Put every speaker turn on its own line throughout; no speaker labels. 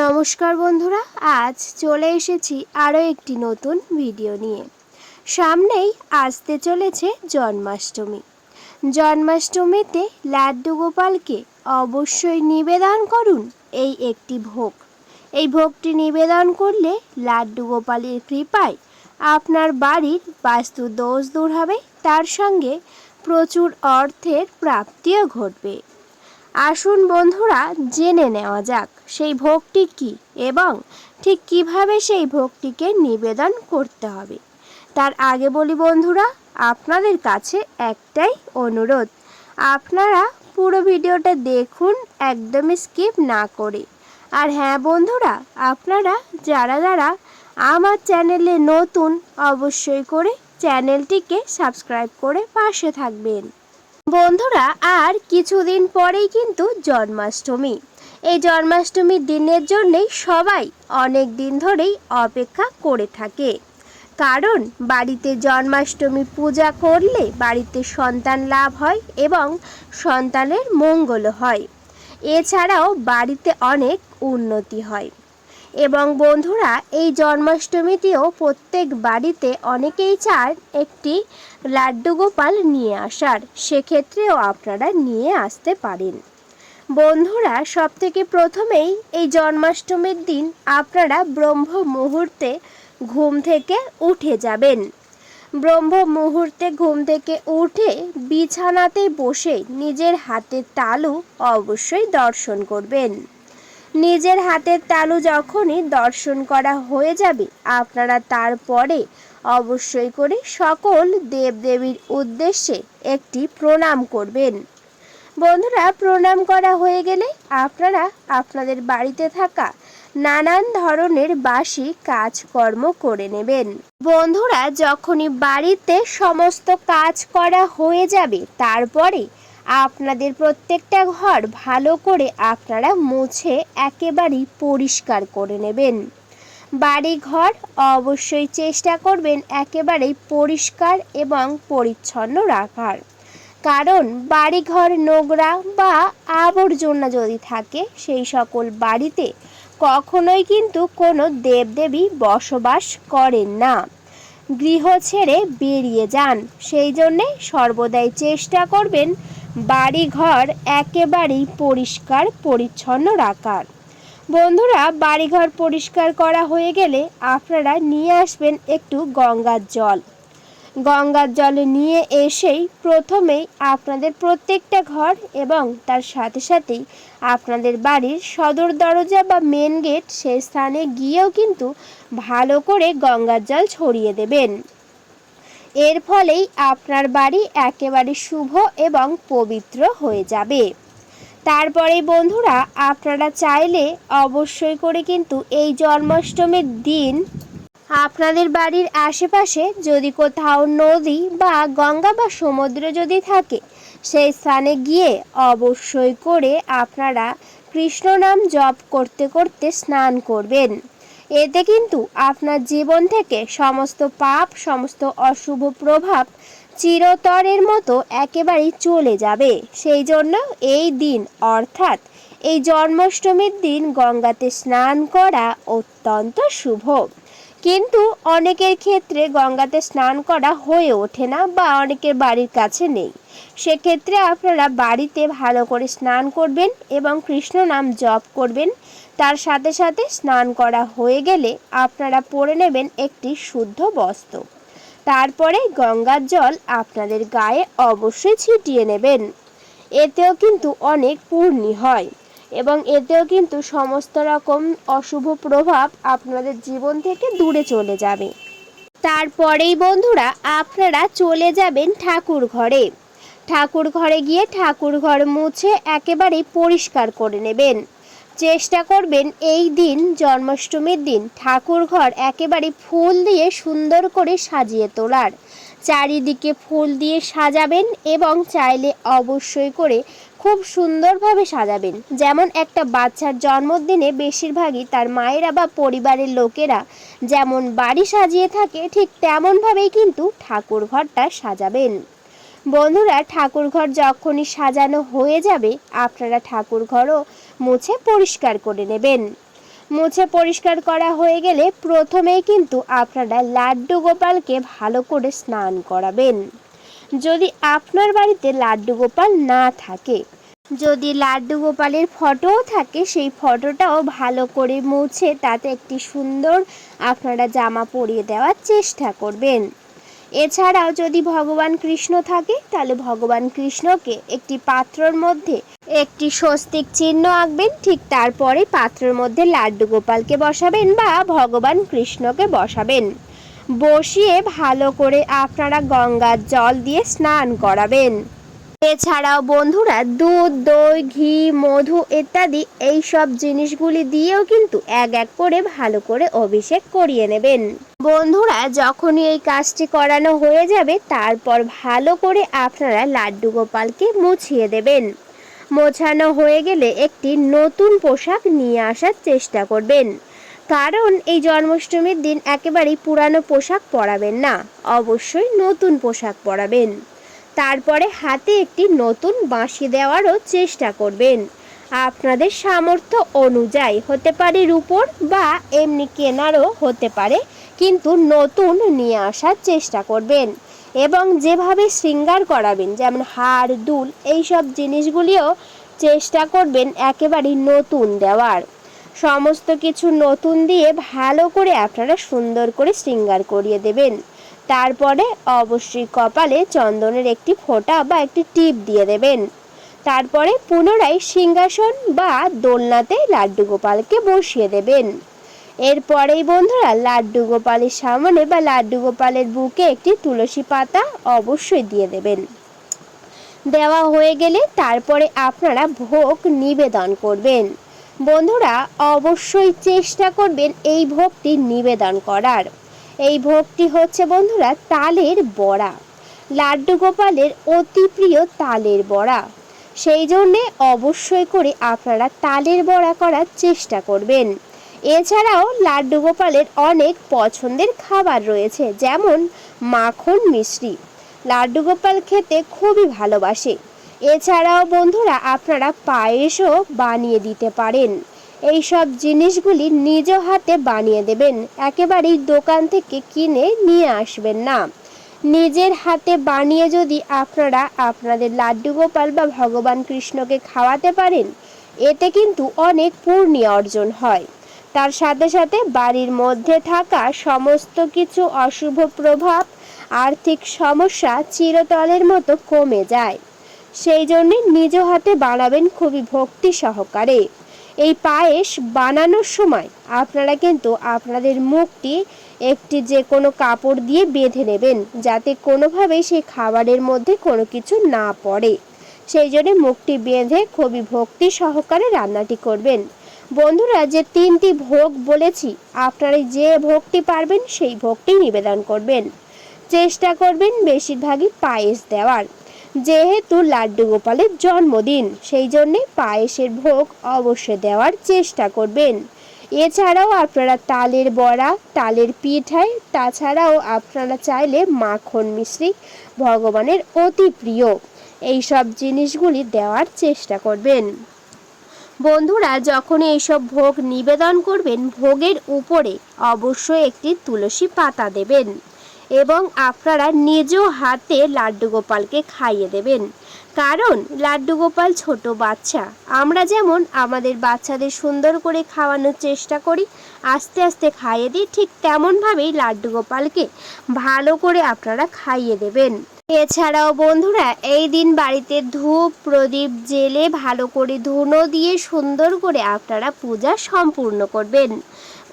নমস্কার বন্ধুরা, আজ চলে এসেছি আরও একটি নতুন ভিডিও নিয়ে। সামনেই আসতে চলেছে জন্মাষ্টমী। জন্মাষ্টমীতে লাড্ডু গোপালকে অবশ্যই নিবেদন করুন এই একটি ভোগ। এই ভোগটি নিবেদন করলে লাড্ডু গোপালের কৃপায় আপনার বাড়ির বাস্তু দোষ দূর হবে, তার সঙ্গে প্রচুর অর্থের প্রাপ্তিও ঘটবে। আসুন বন্ধুরা, জেনে নেওয়া যাক। সেই ভোগটি কি এবং ঠিক কীভাবে সেই ভোগটিকে নিবেদন করতে হবে? তার আগে বলি বন্ধুরা, আপনাদের কাছে একটাই অনুরোধ। আপনারা পুরো ভিডিওটা দেখুন, একদমই স্কিপ না করে। আর হ্যাঁ বন্ধুরা, আপনারা যারা যারা আমার চ্যানেলে নতুন, অবশ্যই করে চ্যানেলটিকে সাবস্ক্রাইব করে পাশে থাকবেন। বন্ধুরা, আর কিছুদিন পরেই কিন্তু জন্মাষ্টমী। এই জন্মাষ্টমীর দিনের জন্যেই সবাই অনেক দিন ধরেই অপেক্ষা করে থাকে। কারণ বাড়িতে জন্মাষ্টমী পূজা করলে বাড়িতে সন্তান লাভ হয় এবং সন্তানের মঙ্গল হয়। এছাড়াও বাড়িতে অনেক উন্নতি হয়। এবং বন্ধুরা, এই জন্মাষ্টমীতেও প্রত্যেক বাড়িতে অনেকেই চান একটি লাড্ডু গোপাল নিয়ে আসার। সেক্ষেত্রেও আপনারা নিয়ে আসতে পারেন। বন্ধুরা সব থেকে প্রথমেই এই জন্মাষ্টমীর দিন আপনারা ব্রহ্ম মুহূর্তে ঘুম থেকে উঠে যাবেন। ব্রহ্ম মুহূর্তে ঘুম থেকে উঠে বিছানাতে বসে নিজের হাতের তালু অবশ্যই দর্শন করবেন। নিজের হাতের তালু যখনই দর্শন করা হয়ে যাবে, আপনারা তারপরে অবশ্যই করে সকল দেবদেবীর উদ্দেশ্যে একটি প্রণাম করবেন। বন্ধুরা, প্রণাম করা হয়ে গেলে আপনারা আপনাদের বাড়িতে থাকা নানান ধরনের বাসি কাজকর্ম করে নেবেন। বন্ধুরা, যখনই বাড়িতে সমস্ত কাজ করা হয়ে যাবে, তারপরে আপনাদের প্রত্যেকটা ঘর ভালো করে আপনারা মুছে একেবারেই পরিষ্কার করে নেবেন। বাড়ি ঘর অবশ্যই চেষ্টা করবেন একেবারেই পরিষ্কার এবং পরিচ্ছন্ন রাখার। কারণ বাড়িঘর, নোংরা বা আবর্জনা যদি থাকে, সেই সকল বাড়িতে কখনোই কিন্তু কোনো দেবদেবী বসবাস করেন না। গৃহ ছেড়ে বেরিয়ে যান। সেই জন্যে সর্বদাই চেষ্টা করবেন বাড়িঘর একেবারেই পরিষ্কার, পরিচ্ছন্ন রাখার। বন্ধুরা, বাড়িঘর পরিষ্কার করা হয়ে গেলে আপনারা নিয়ে আসবেন একটু গঙ্গার জল। গঙ্গার জল নিয়ে এসেই প্রথমেই আপনাদের প্রত্যেকটা ঘর এবং তার সাথে সাথেই আপনাদের বাড়ির সদর দরজা বা মেন গেট সেই স্থানে গিয়েও কিন্তু ভালো করে গঙ্গার জল ছড়িয়ে দেবেন। এর ফলেই আপনার বাড়ি একেবারে শুভ এবং পবিত্র হয়ে যাবে। তারপরে বন্ধুরা, আপনারা চাইলে অবশ্যই করে কিন্তু এই জন্মাষ্টমীর দিন আপনাদের বাড়ির আশেপাশে যদি কোথাও নদী বা গঙ্গা বা সমুদ্র যদি থাকে, সেই স্থানে গিয়ে অবশ্যই করে আপনারা কৃষ্ণ নাম জপ করতে করতে স্নান করবেন। এতে কিন্তু আপনার জীবন থেকে সমস্ত পাপ, সমস্ত অশুভ প্রভাব চিরতরের মতো একেবারেই চলে যাবে। সেই জন্য এই দিন, অর্থাৎ এই জন্মাষ্টমীর দিন গঙ্গাতে স্নান করা অত্যন্ত শুভ। কিন্তু অনেকের ক্ষেত্রে গঙ্গাতে স্নান করা হয়ে ওঠে না বা অনেকের বাড়ির কাছে নেই। সেক্ষেত্রে আপনারা বাড়িতে ভালো করে স্নান করবেন এবং কৃষ্ণ নাম জপ করবেন। তার সাথে সাথে স্নান করা হয়ে গেলে আপনারা পরে নেবেন একটি শুদ্ধ বস্ত্র। তারপরে গঙ্গার জল আপনাদের গায়ে অবশ্যই ছিটিয়ে নেবেন। এতেও কিন্তু অনেক পূর্ণি হয়। এবং এতেও কিন্তু সমস্ত রকম অশুভ প্রভাব আপনাদের জীবন থেকে দূরে চলে যাবে। তারপরেই বন্ধুরা, আপনারা চলে যাবেন ঠাকুর ঘরে। ঠাকুর ঘরে গিয়ে ঠাকুর ঘর মুছে একেবারেই পরিষ্কার করে নেবেন। চেষ্টা করবেন এই দিন, জন্মাষ্টমীর দিন, ঠাকুর ঘর একেবারে ফুল দিয়ে সুন্দর করে সাজিয়ে তোলার। চারিদিকে ফুল দিয়ে সাজাবেন এবং চাইলে অবশ্যই করে খুব সুন্দরভাবে সাজাবেন। যেমন একটা বাচ্চার জন্মদিনে বেশিরভাগই তার মায়েরা বা পরিবারের লোকেরা যেমন বাড়ি সাজিয়ে থাকে, ঠিক তেমনভাবেই কিন্তু ঠাকুর ঘরটা সাজাবেন। বন্ধুরা ঠাকুর ঘর যখনই সাজানো হয়ে যাবে, আপনারা ঠাকুর ঘরও মুছে পরিষ্কার করে নেবেন। মুছে পরিষ্কার করা হয়ে গেলে প্রথমেই কিন্তু আপনারা লাড্ডু গোপালকে ভালো করে স্নান করাবেন। যদি আপনার বাড়িতে লাড্ডু গোপাল না থাকে, যদি লাড্ডু গোপালের ফটোও থাকে, সেই ফটোটাও ভালো করে মুছে তাতে একটি সুন্দর আপনারা জামা পরিয়ে দেওয়ার চেষ্টা করবেন। এছাড়াও যদি ভগবান কৃষ্ণ থাকে, তাহলে ভগবান কৃষ্ণকে একটি পাত্রর মধ্যে একটি স্বস্তিক চিহ্ন আঁকবেন, ঠিক তারপরে পাত্রের মধ্যে লাড্ডু গোপালকে বসাবেন বা ভগবান কৃষ্ণকে বসাবেন। বসিয়ে ভালো করে আপনারা গঙ্গার জল দিয়ে স্নান করাবেন। এছাড়াও বন্ধুরা, দুধ, দই, ঘি, মধু ইত্যাদি এই সব জিনিসগুলি দিয়েও কিন্তু এক এক করে ভালো করে অভিষেক করিয়ে নেবেন। বন্ধুরা, যখনই এই কাজটি করানো হয়ে যাবে, তারপর ভালো করে আপনারা লাড্ডু গোপালকে মুছিয়ে দেবেন। মোছানো হয়ে গেলে একটি নতুন পোশাক নিয়ে আসার চেষ্টা করবেন। কারণ এই জন্মাষ্টমীর দিন একেবারেই পুরানো পোশাক পরাবেন না, অবশ্যই নতুন পোশাক পরাবেন। তারপরে হাতে একটি নতুন বাঁশি দেওয়ারও চেষ্টা করবেন। আপনাদের সামর্থ্য অনুযায়ী হতে পারে রূপোর বা এমনি কেনারও হতে পারে, কিন্তু নতুন নিয়ে আসার চেষ্টা করবেন। এবং যেভাবে শৃঙ্গার করাবেন, যেমন হার, দুল, এইসব জিনিসগুলিও চেষ্টা করবেন একেবারেই নতুন দেওয়ার। সমস্ত কিছু নতুন দিয়ে ভালো করে আপনারা সুন্দর করে শৃঙ্গার করিয়ে দেবেন। তারপরে অবশ্যই কপালে চন্দনের একটি ফোঁটা বা একটি টিপ দিয়ে দেবেন। তারপরে পুনরায় সিংহাসন বা দোলনাতে লাড্ডু গোপালকে বসিয়ে দেবেন। এরপরেই বন্ধুরা, লাড্ডু গোপালের সামনে বা লাড্ডু গোপালের বুকে একটি তুলসী পাতা অবশ্যই দিয়ে দেবেন। দেওয়া হয়ে গেলে তারপরে আপনারা ভোগ নিবেদন করবেন। বন্ধুরা, অবশ্যই চেষ্টা করবেন এই ভোগটি নিবেদন করার। এই ভোগটি হচ্ছে বন্ধুরা, তালের বড়া। লাড্ডু গোপালের অতি প্রিয় তালের বড়া। সেই জন্যে অবশ্যই করে আপনারা তালের বড়া করার চেষ্টা করবেন। এছাড়াও লাড্ডু গোপালের অনেক পছন্দের খাবার রয়েছে, যেমন মাখন মিষ্টি। লাড্ডু গোপাল খেতে খুবই ভালোবাসে। এছাড়াও বন্ধুরা, আপনারা পায়েসও বানিয়ে দিতে পারেন। এই সব জিনিসগুলি নিজ হাতে বানিয়ে দেবেন। একেবারেই দোকান থেকে কিনে নিয়ে আসবেন না। নিজের হাতে বানিয়ে যদি আপনারা আপনাদের লাড্ডু গোপাল বা ভগবান কৃষ্ণকে খাওয়াতে পারেন, এতে কিন্তু অনেক পূর্ণি অর্জন হয়। তার সাথে সাথে বাড়ির মধ্যে থাকা সমস্ত কিছু অশুভ প্রভাব, আর্থিক সমস্যা চিরতলের মতো কমে যায়। সেই জন্যে নিজ হাতে বানাবেন খুবই ভক্তি সহকারে। এই পায়েস বানানোর সময় আপনারা কিন্তু আপনাদের মুখটি একটি যে কোনো কাপড় দিয়ে বেঁধে নেবেন, যাতে কোনোভাবেই সেই খাবারের মধ্যে কোনো কিছু না পড়ে। সেই জন্য মুখটি বেঁধে খুবই ভক্তি সহকারে রান্নাটি করবেন। বন্ধুরা, যে তিনটি ভোগ বলেছি, আপনারা যে ভোগটি পারবেন সেই ভোগটি নিবেদন করবেন। চেষ্টা করবেন বেশিরভাগই পায়েস দেওয়ার। যেহেতু লাড্ডু গোপালের জন্মদিন, সেই জন্যে পায়েসের ভোগ অবশ্যই দেওয়ার চেষ্টা করবেন। এছাড়াও আপনারা তালের বড়া, তালের পিঠাই, তাছাড়াও আপনারা চাইলে মাখন মিশ্রি ভগবানের অতি প্রিয়। এই সব জিনিসগুলি দেওয়ার চেষ্টা করবেন। বন্ধুরা, যখন এইসব ভোগ নিবেদন করবেন, ভোগের উপরে অবশ্যই একটি তুলসী পাতা দেবেন। এবং আপনারা নিজ হাতে লাড্ডু গোপালকে খাইয়ে দেবেন। কারণ লাড্ডু গোপাল ছোট বাচ্চা। আমরা যেমন আমাদের বাচ্চাদের সুন্দর করে খাওয়ানোর চেষ্টা করি, আস্তে আস্তে খাইয়ে দিই, ঠিক তেমনভাবেই লাড্ডু গোপালকে ভালো করে আপনারা খাইয়ে দেবেন। এছাড়াও বন্ধুরা, এই দিন বাড়িতে ধূপ, প্রদীপ, জেলে ভালো করে ধুনো দিয়ে সুন্দর করে আপনারা পূজা সম্পূর্ণ করবেন।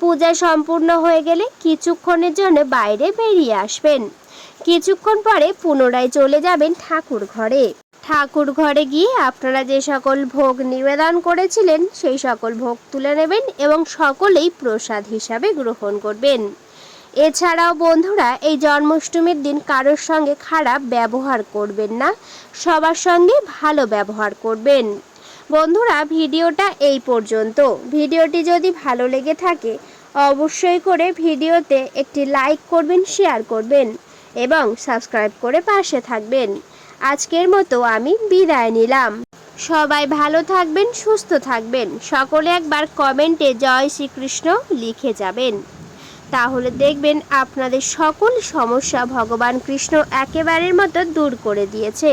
পূজা সম্পূর্ণ হয়ে গেলে কিছুক্ষণের জন্য বাইরে বেরিয়ে আসবেন। কিছুক্ষণ পরে পুনরায় চলে যাবেন ঠাকুর ঘরে। ঠাকুর ঘরে গিয়ে আপনারা যে সকল ভোগ নিবেদন করেছিলেন, সেই সকল ভোগ তুলে নেবেন এবং সকলেই প্রসাদ হিসাবে গ্রহণ করবেন। এছাড়াও বন্ধুরা, এই জন্মাষ্টমীর দিন কারোর সঙ্গে খারাপ ব্যবহার করবেন না। সবার সঙ্গে ভালো ব্যবহার করবেন। বন্ধুরা, ভিডিওটা এই পর্যন্ত। ভিডিওটি যদি ভালো লেগে থাকে, অবশ্যই করে ভিডিওতে একটি লাইক করবেন, শেয়ার করবেন এবং সাবস্ক্রাইব করে পাশে থাকবেন। আজকের মতো আমি বিদায় নিলাম। সবাই ভালো থাকবেন, সুস্থ থাকবেন। সকলে একবার কমেন্টে জয় শ্রীকৃষ্ণ লিখে যাবেন। তাহলে দেখবেন আপনাদের সকল সমস্যা ভগবান কৃষ্ণ একেবারের মতো দূর করে দিয়েছে।